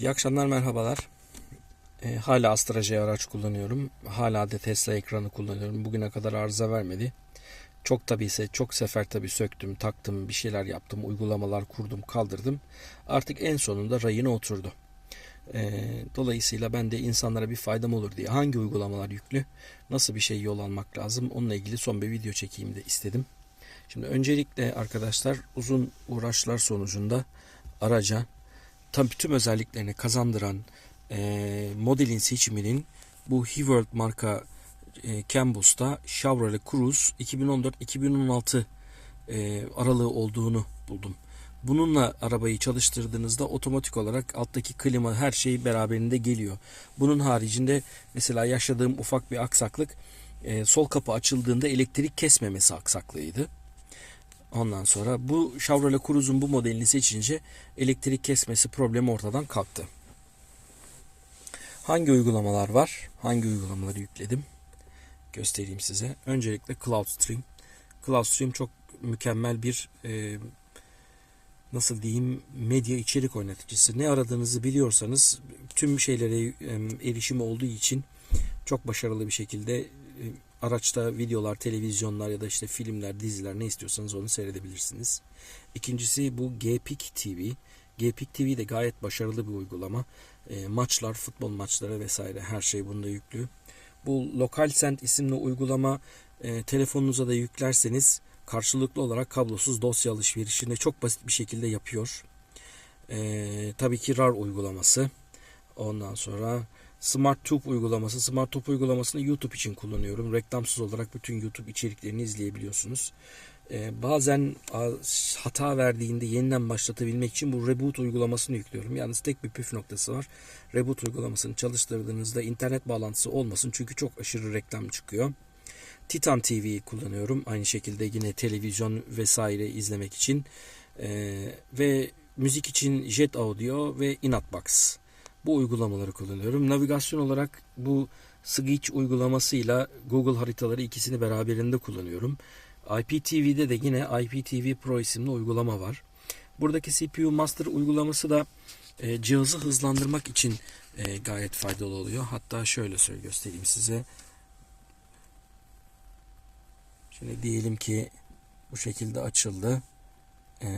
İyi akşamlar, merhabalar. E, hala Astra J araç kullanıyorum. Hala da Tesla ekranı kullanıyorum. Bugüne kadar arıza vermedi. Çok tabi ise çok sefer tabi söktüm, taktım, bir şeyler yaptım, uygulamalar kurdum, kaldırdım. Artık en sonunda rayına oturdu. E, dolayısıyla ben de insanlara bir faydam olur diye hangi uygulamalar yüklü, nasıl bir şey yol almak lazım onunla ilgili son bir video çekeyim de istedim. Şimdi öncelikle arkadaşlar uzun uğraşlar sonucunda araca tam tüm özelliklerini kazandıran e, modelin seçiminin bu He-World marka e, Cambus'ta Chevrolet Cruze 2014-2016 e, aralığı olduğunu buldum. Bununla arabayı çalıştırdığınızda otomatik olarak alttaki klima her şey beraberinde geliyor. Bunun haricinde mesela yaşadığım ufak bir aksaklık e, sol kapı açıldığında elektrik kesmemesi aksaklığıydı. Ondan sonra bu Chevrolet Cruze'un bu modelini seçince elektrik kesmesi problemi ortadan kalktı. Hangi uygulamalar var? Hangi uygulamaları yükledim? Göstereyim size. Öncelikle CloudStream. CloudStream çok mükemmel bir e, nasıl diyeyim medya içerik oynatıcısı. Ne aradığınızı biliyorsanız tüm şeylere e, erişimi olduğu için çok başarılı bir şekilde e, araçta videolar, televizyonlar ya da işte filmler, diziler ne istiyorsanız onu seyredebilirsiniz. İkincisi bu GPIC TV. GPIC TV de gayet başarılı bir uygulama. E, maçlar, futbol maçları vesaire her şey bunda yüklü. Bu LocalSend isimli uygulama e, telefonunuza da yüklerseniz karşılıklı olarak kablosuz dosya alışverişini çok basit bir şekilde yapıyor. E, tabii ki RAR uygulaması. Ondan sonra Smart Tube uygulaması. Smart Tube uygulamasını YouTube için kullanıyorum. Reklamsız olarak bütün YouTube içeriklerini izleyebiliyorsunuz. Ee, bazen hata verdiğinde yeniden başlatabilmek için bu Reboot uygulamasını yüklüyorum. Yalnız tek bir püf noktası var. Reboot uygulamasını çalıştırdığınızda internet bağlantısı olmasın çünkü çok aşırı reklam çıkıyor. Titan TV'yi kullanıyorum. Aynı şekilde yine televizyon vesaire izlemek için. Ee, ve müzik için Jet Audio ve Inatbox. Bu uygulamaları kullanıyorum. Navigasyon olarak bu Switch uygulamasıyla Google haritaları ikisini beraberinde kullanıyorum. IPTV'de de yine IPTV Pro isimli uygulama var. Buradaki CPU Master uygulaması da e, cihazı hızlandırmak için e, gayet faydalı oluyor. Hatta şöyle söyle göstereyim size. Şimdi diyelim ki bu şekilde açıldı. E,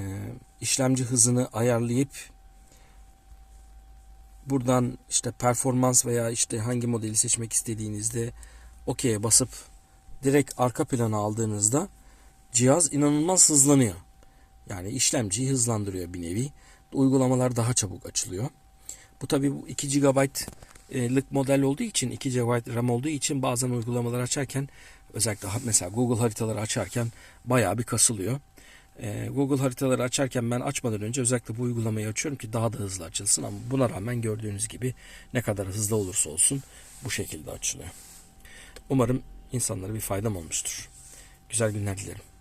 işlemci hızını ayarlayıp buradan işte performans veya işte hangi modeli seçmek istediğinizde OK'ye basıp direkt arka plana aldığınızda cihaz inanılmaz hızlanıyor. Yani işlemciyi hızlandırıyor bir nevi. Uygulamalar daha çabuk açılıyor. Bu tabi 2 GB'lık model olduğu için 2 GB RAM olduğu için bazen uygulamalar açarken özellikle mesela Google haritaları açarken bayağı bir kasılıyor. Ee, Google haritaları açarken ben açmadan önce özellikle bu uygulamayı açıyorum ki daha da hızlı açılsın ama buna rağmen gördüğünüz gibi ne kadar hızlı olursa olsun bu şekilde açılıyor. Umarım insanlara bir faydam olmuştur. Güzel günler dilerim.